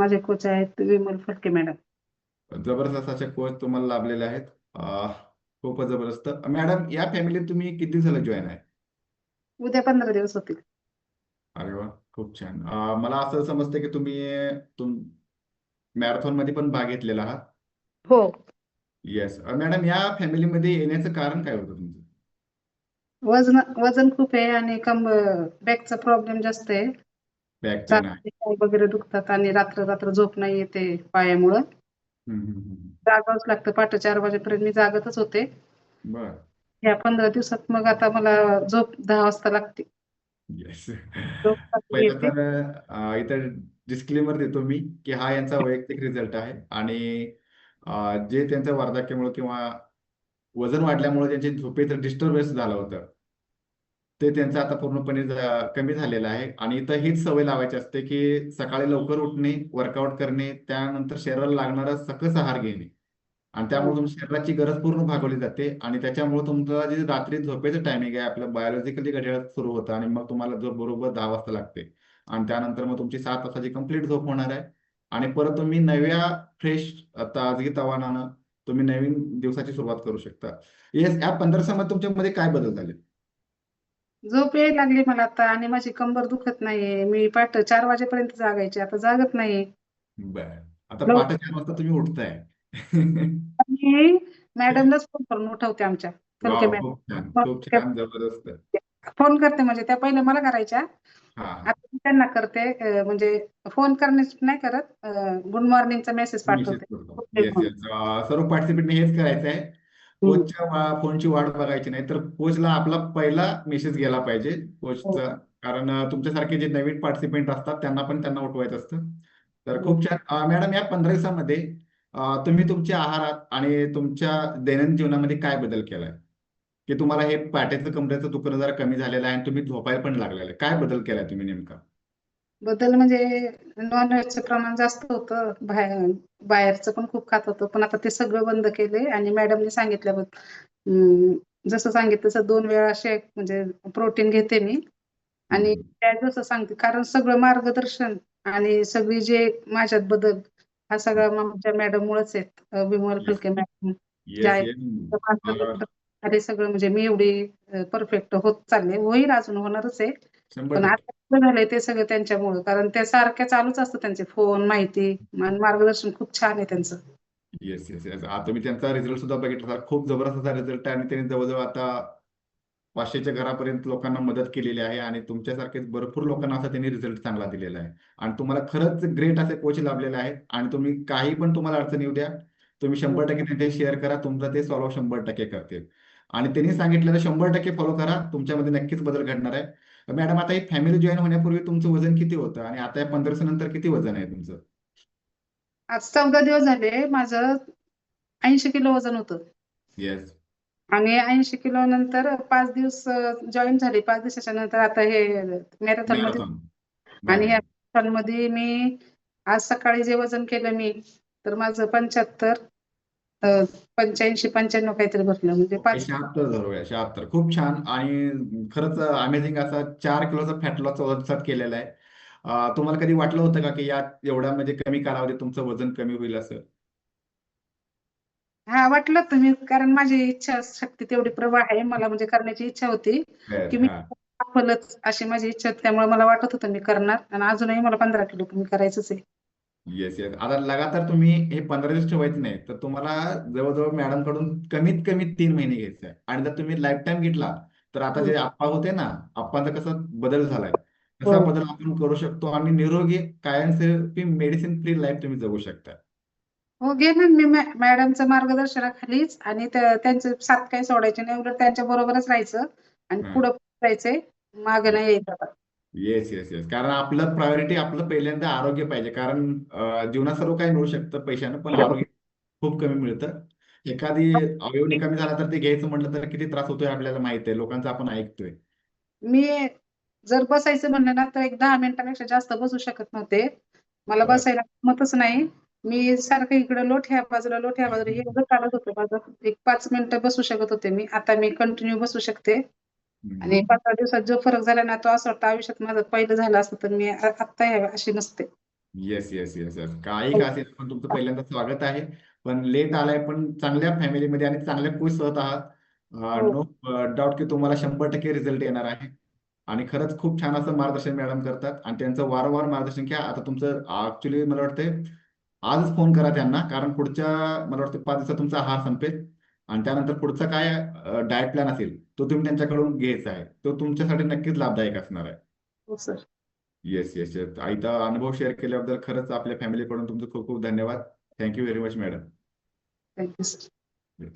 माझे कोच आहेत विमल फडके मॅडम जबरदस्त असे कोच तुम्हाला लाभलेले आहेत. खूपच जबरदस्त. मॅडम या फॅमिलीत तुम्ही किती दिवसाला जॉईन आहे? उद्या पंधरा दिवस होतील. अरे वा खूप छान. मला असं समजतं की तुम्ही तुम मॅरेथॉनमध्ये पण भाग घेतलेला आहात. हो. येस मॅडम या फॅमिलीमध्ये येण्याचं कारण काय होतं तुमचं? वजन वजन खूप आहे आणि कंब बॅकचा प्रॉब्लेम जास्त आहे. बॅक पेन आहे चालते पाय वगैरे दुखतात आणि रात्र रात्र झोप नाही येते पायामुळं. हम्म, हम्म, हम्म. जागावंच लागतं. पहाटे चार वाजेपर्यंत मी जागतच होते. बर. या पंधरा दिवसात मग आता मला झोप दहा वाजता लागते. येस झोप पहिलं येते. तर अं, इथं डिस्क्लेमर देतो मी की हा यांचा वैयक्तिक रिझल्ट आहे. आणि अं, जे त्यांचं वार्धक्यामुळे किंवा वजन वाढल्यामुळे त्यांचे झोपेत डिस्टर्बन्स झालं होतं. ते त्यांचं आता पूर्णपणे कमी झालेलं आहे. आणि इथं हीच सवय लावायची असते की सकाळी लवकर उठणे वर्कआउट करणे त्यानंतर शरीराला लागणारा सकस आहार घेणे. आणि त्यामुळे तुमच्या शरीराची गरज पूर्ण भागवली जाते. आणि त्याच्यामुळे तुमचं जे रात्री झोपेचं टायमिंग आहे आपलं बायोलॉजिकली घड्याळ सुरू होतं आणि मग तुम्हाला झोप बरोबर दहा वाजता लागते. आणि त्यानंतर मग तुमची सात तासाची कंप्लीट झोप होणार आहे. आणि परत तुम्ही नव्या फ्रेश ताजगी तवानानं तुम्ही नवीन दिवसाची सुरुवात करू शकता. येस या पंधरा दिवसामध्ये तुमच्यामध्ये काय बदल झाले? झोप यायला लागली मला आता आणि माझी कंबर दुखत नाहीये. मी पहाट चार वाजेपर्यंत जागायचे आता जागत नाही बर. आता लव- पहाटे चार वाजता तुम्ही उठताय. आणि मॅडमलाच फोन करून उठवते आमच्या. वाव, मॅडम खूप छान खूप छान जबरदस्त. फोन करते म्हणजे त्या पहिले मला करायच्या. हा. आता मी त्यांना करते अं, म्हणजे फोन करण्याच नाही करत गुड मॉर्निंगचा मेसेज मेसेज पाठवते. सर्व पार्टिसिपेंटने हेच करायचं आहे कोचच्या फोनची वाट बघायची नाही तर कोचला आपला पहिला मेसेज गेला पाहिजे कोचचा. कारण अं, तुमच्यासारखे जे नवीन पार्टिसिपेंट असतात त्यांना पण त्यांना उठवायचं असतं. तर खूप छान. मॅडम या पंधरा दिवसामध्ये तुम्ही तुमच्या आहारात आणि तुमच्या दैनंदिन जीवनामध्ये काय बदल केलाय? की तुम्हाला हे पाठीचं कमरेचं दुखणं जरा कमी झालेलं आहे आणि तुम्ही झोपायला पण लागलेलं. आहे काय बदल केलाय तुम्ही नेमका? बदल म्हणजे नॉनव्हेजचं प्रमाण जास्त होतं बाहेर बाहेरचं पण खूप खात होतं. पण आता ते सगळं बंद केले आणि मॅडमने सांगितल्याबद्दल जसं सांगितलं तसं दोन वेळा शेक म्हणजे प्रोटीन घेते मी. आणि त्या जसं सांगते कारण सगळं मार्गदर्शन आणि सगळी जे माझ्यात बदल हा सगळा आमच्या मॅडम मुळेच आहेत. विमल. फलके मॅडम सगळं म्हणजे मी एवढी परफेक्ट होत चालले. होईल अजून होणारच आहे. पण आता झालंय ते सगळं त्यांच्यामुळं. कारण त्या सारख्या चालूच असतं त्यांचे फोन माहिती. मार्गदर्शन खूप छान आहे त्यांचं. येस येस येस आता मी त्यांचा रिझल्ट सुद्धा बघितला खूप जबरदस्त असा रिझल्ट आहे आणि त्यांनी जवळजवळ आता पाचशेच्या घरापर्यंत लोकांना मदत केलेली आहे. आणि तुमच्यासारखेच भरपूर लोकांना असा त्यांनी रिझल्ट चांगला दिलेला आहे. आणि तुम्हाला खरंच ग्रेट असे कोच लाभलेले आहेत. आणि तुम्ही काही पण तुम्हाला अडचण येऊ द्या. तुम्ही शंभर टक्के त्यांचे शेअर करा. तुमचं ते सॉल्व्ह शंभर टक्के करतील. आणि त्यांनी सांगितलेलं शंभर टक्के फॉलो करा. तुमच्यामध्ये नक्कीच बदल घडणार आहे. मॅडम आता ही फॅमिली जॉईन होण्यापूर्वी तुमचं वजन किती होतं? आणि आता या पंधरा नंतर किती वजन आहे तुमचं? आज चौदा दिवस झाले. माझं ऐंशी किलो वजन होतं. येस आणि ऐंशी किलो नंतर पाच दिवस जॉईन झाले. पाच दिवसाच्या नंतर आता हे मॅरेथॉनमध्ये. आणि मध्ये मी आज सकाळी जे वजन केलं मी तर माझं पंच्याहत्तर पंच्याऐंशी पंच्याण्णव काहीतरी बसलं म्हणजे पाच शहात्तर धरूया शहात्तर. खूप छान. आणि खरंच अमेझिंग असा चार किलोचा फॅट लॉस वरचाच केलेला आहे. तुम्हाला कधी वाटलं होतं का की या एवढ्या म्हणजे कमी कालावधीत तुमचं वजन कमी होईल असं? हा वाटलं तुम्ही कारण माझी इच्छा शक्ती तेवढी प्रबळ आहे. मला म्हणजे करण्याची इच्छा होती की मी अशी माझी इच्छा त्यामुळे मला वाटत होतं मी करणार. आणि अजूनही मला पंधरा किलो कमी करायचंच आहे. येस येस आता लगातार तुम्ही हे पंधरा दिवस ठेवायचं नाही तर तुम्हाला जवळजवळ मॅडमकडून कमीत कमी तीन महिने घ्यायचे आहे आणि जर तुम्ही लाईफ टाइम घेतला तर आता जे आप्पा होते ना आप्पांचा कसा बदल झालाय. तसा हो. बदल आपण करू शकतो आणि निरोगी कायमस्वरूपी मेडिसिन फ्री लाईफ तुम्ही जगू शकता. हो घेणार मी मॅ- मॅडमचं मार्गदर्शनाखालीच आणि त्या- त्यांचे साथ काही सोडायचे नाही उलट त्यांच्या बरोबरच राहायचं. आणि हा. पुढं जायचंय मागं नाही यायचं. येस येस येस कारण आपलं प्रायोरिटी आपलं पहिल्यांदा आरोग्य पाहिजे. कारण अं, जीवनात सर्व काही मिळू शकतं पैशानं पण आरोग्य खूप कमी मिळतं. एखादी अवयव निकामी झाला तर ते घ्यायचं म्हटलं तर किती त्रास होतोय आपल्याला माहीत आहे. लोकांचं आपण ऐकतोय. मी जर बसायचं म्हणलं ना तर एक दहा मिनिटापेक्षा जास्त बसू शकत नव्हते. मला बरं. बसायला मतच नाही. मी सारखं इकडे लोट ह्या बाजूला लोट ह्या बाजूला एवढं चालत होतं. माझं एक पाच मिनिटं बसू शकत होते मी. आता मी कंटिन्यू बसू शकते. आणि पंधरा दिवसात जो फरक झाला ना तो असं वाटतं आयुष्यात माझं पहिलं झालं असतं तर मी आ- आत्ता ह्या अशी नसते. येस येस येस येस काही का असेल पण तुमचं पहिल्यांदा स्वागत आहे. पण लेट आलाय पण चांगल्या फॅमिलीमध्ये आणि चांगल्या खुश होत आहात. हो. नो डाऊट की तुम्हाला शंभर टक्के रिझल्ट येणार आहे. आणि खरंच खूप छान असं मार्गदर्शन मॅडम करतात. आणि त्यांचं वारंवार मार्गदर्शन घ्या. आता तुमचं ऍक्च्युली मला वाटतंय आजच फोन करा त्यांना. कारण पुढच्या मला वाटतं पाच दिवसात तुमचा आहार संपेल. आणि त्यानंतर पुढचा काय डाएट प्लॅन असेल तो तुम्ही त्यांच्याकडून घ्यायचा आहे. तो तुमच्यासाठी नक्कीच लाभदायक असणार आहे. हो सर येस येस येस इथं अनुभव शेअर केल्याबद्दल खरंच आपल्या फॅमिलीकडून तुमचं खूप खूप धन्यवाद. Thank you very much madam thank you sir.